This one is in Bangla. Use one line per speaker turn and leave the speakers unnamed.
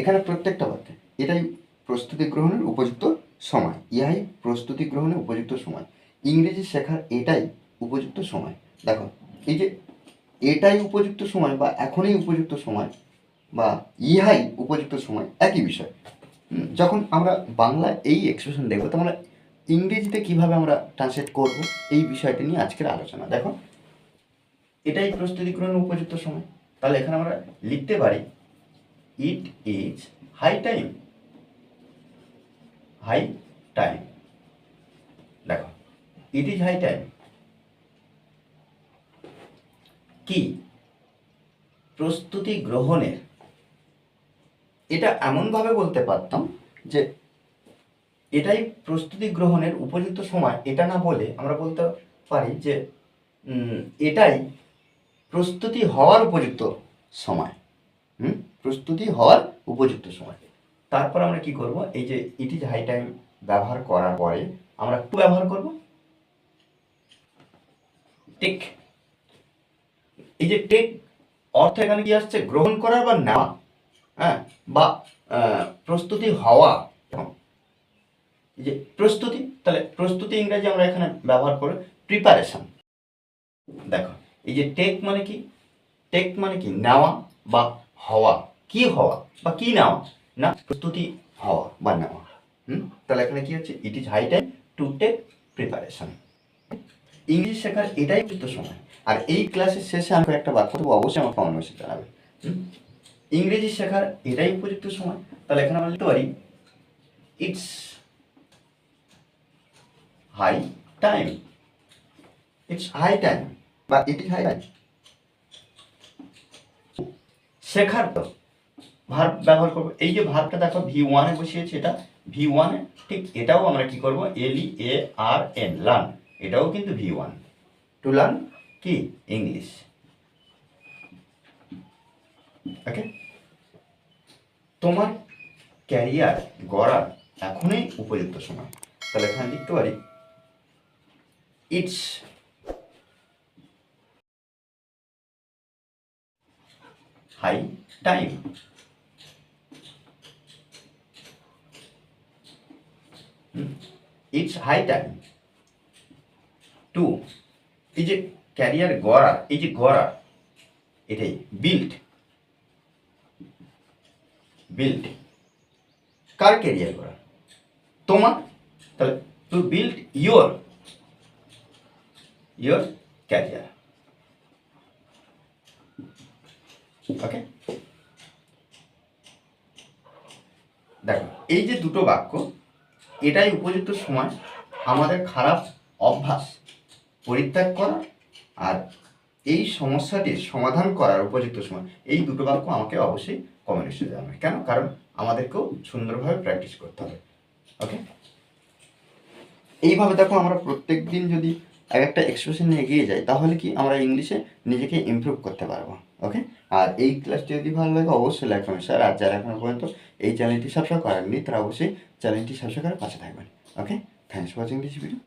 এখানে প্রত্যেকটা বাক্যে। এটাই প্রস্তুতি গ্রহণের উপযুক্ত সময়। ইহাই প্রস্তুতি গ্রহণের উপযুক্ত সময়। ইংরেজি শেখার এটাই উপযুক্ত সময়। দেখো, এই যে এটাই উপযুক্ত সময় বা এখনই উপযুক্ত সময় বা ইহাই উপযুক্ত সময়, একই বিষয়। যখন আমরা বাংলা এই এক্সপ্রেশন দেখব তো আমরা ইংরেজিতে কীভাবে আমরা ট্রান্সলেট করব, এই বিষয়টি নিয়ে আজকের আলোচনা। দেখো, এটাই প্রস্তুতি গ্রহণের উপযুক্ত সময়। তাহলে এখানে আমরা লিখতে পারি it is high time. High time. দেখো, ইট ইজ হাই টাইম। কি? প্রস্তুতি গ্রহণের। এটা এমনভাবে বলতে পারতাম যে এটাই প্রস্তুতি গ্রহণের উপযুক্ত সময়। এটা না বলে আমরা বলতে পারি যে এটাই প্রস্তুতি হওয়ার উপযুক্ত সময়। হুম? প্রস্তুতি হওয়ার উপযুক্ত সময়। তারপর আমরা কি করব? এই যে ইট ইজ হাই টাইম ব্যবহার করার পরে আমরা টু ব্যবহার করব? টেক এই যে টেক অর্থ এখানে কি আসছে? গ্রহণ করা বা নেওয়া হ্যাঁ বা প্রস্তুতি হওয়া। এই যে প্রস্তুতি, তাহলে প্রস্তুতি ইংরেজি আমরা এখানে ব্যবহার করি প্রিপারেশন দেখো, এই যে টেক মানে কি? টেক মানে কি? নেওয়া বা হওয়া। কি হওয়া বা কি নেওয়া না, প্রস্তুতি হওয়া বা নেওয়া হুম? তাহলে এখানে কি হচ্ছে? It is high time to take preparation English শেখার এটাই কিন্তু সময়। আর এই ক্লাসের শেষে আমি একটা বাক্য দেবো, অবশ্যই আমার কমেন্ট বসে জানাবে? ইংরেজি শেখার এটাই উপযুক্ত সময়। তাহলে এখানে আমরা পারি it's high time it's high time বা ইট ইজ হাই টাইম শেখার তো ভার্ব ব্যবহার করব। এই যে ভার্বটা দেখো ভি ওয়ানে বসিয়েছি এটা। ভি ওয়ানে ঠিক এটাও আমরা কি করব? এল ই এ আর এন লার্ন এটাও কিন্তু ভি ওয়ান টু লার্ন কি? ইংলিশ ওকে তোমার ক্যারিয়ার গড়ার এখনই উপযুক্ত সময়। তাহলে এখানে লিখতে পারি it's high time it's high time to এই যে ক্যারিয়ার গড়া, এই যে গড়া, এটাই বিল্ড বিল্ড কার ক্যারিয়ার গড়া? তোমার? তাহলে to build your your career okay দেখো, এই যে দুটো বাক্য এটাই উপযুক্ত সময়। আমাদের খারাপ অভ্যাস পরিত্যাগ করা আর এই সমস্যাটির সমাধান করার উপযুক্ত সময়। এই দুটো বাক্য আমাকে অবশ্যই কমেন্টে জানাবে। কেন? কারণ আমাদেরকেও সুন্দরভাবে প্র্যাকটিস করতে হবে। ওকে এইভাবে দেখো আমরা প্রত্যেক দিন যদি এক একটা এক্সপ্রেশন নিয়ে এগিয়ে যাই, তাহলে কি আমরা ইংলিশে নিজেকে ইমপ্রুভ করতে পারব? ওকে আর এই ক্লাসটি যদি ভালো লাগে, অবশ্যই লাইক স্যার আর যারা এখনও পর্যন্ত এই চ্যানেলটি সাবস্ক্রাইব করেননি, তারা অবশ্যই চ্যানেলটি সাবস্ক্রাইব করে পাশে থাকবেন। Okay thanks for watching this video